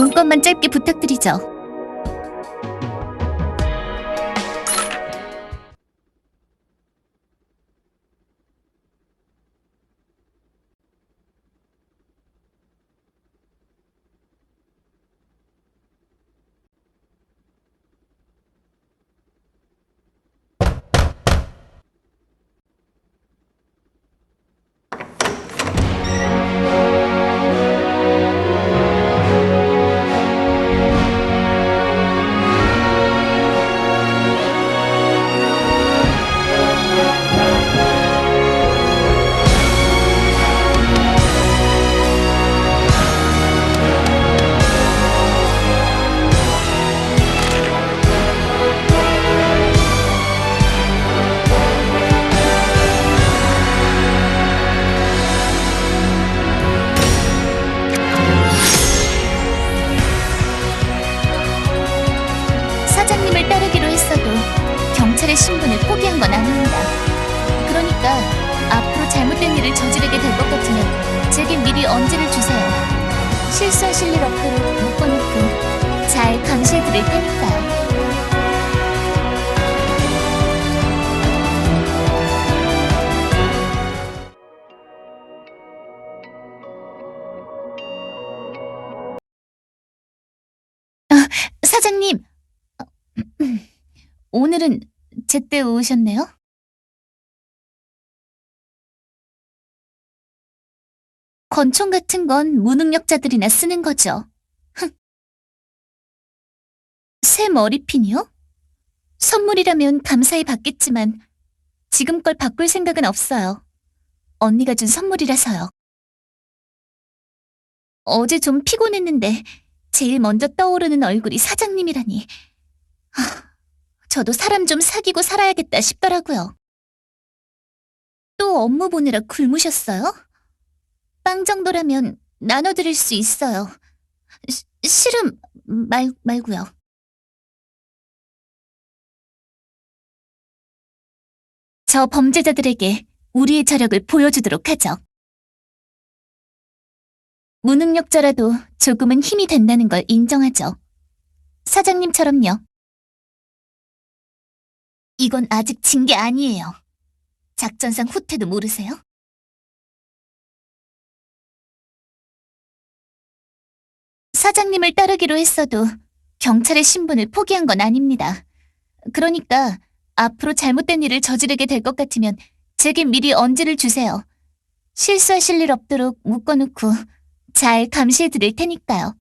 용건만 짧게 부탁드리죠. 경찰의 신분을 포기한 건 아닙니다. 그러니까 앞으로 잘못된 일을 저지르게 될 것 같으면 제게 미리 언지를 주세요. 실수하실 일 없도록 묶어놓고 잘 감시해 드릴 테니까요. 아, 사장님, 어, 오늘은 제때 오셨네요? 권총 같은 건 무능력자들이나 쓰는 거죠. 흥. 새 머리핀이요? 선물이라면 감사히 받겠지만 지금 걸 바꿀 생각은 없어요. 언니가 준 선물이라서요. 어제 좀 피곤했는데 제일 먼저 떠오르는 얼굴이 사장님이라니. 하, 저도 사람 좀 사귀고 살아야겠다 싶더라고요. 또 업무 보느라 굶으셨어요? 빵 정도라면 나눠드릴 수 있어요. 시, 실은 말, 말고요. 저 범죄자들에게 우리의 저력을 보여주도록 하죠. 무능력자라도 조금은 힘이 된다는 걸 인정하죠. 사장님처럼요. 이건 아직 진 게 아니에요. 작전상 후퇴도 모르세요? 사장님을 따르기로 했어도 경찰의 신분을 포기한 건 아닙니다. 그러니까 앞으로 잘못된 일을 저지르게 될 것 같으면 제게 미리 언지를 주세요. 실수하실 일 없도록 묶어놓고 잘 감시해 드릴 테니까요.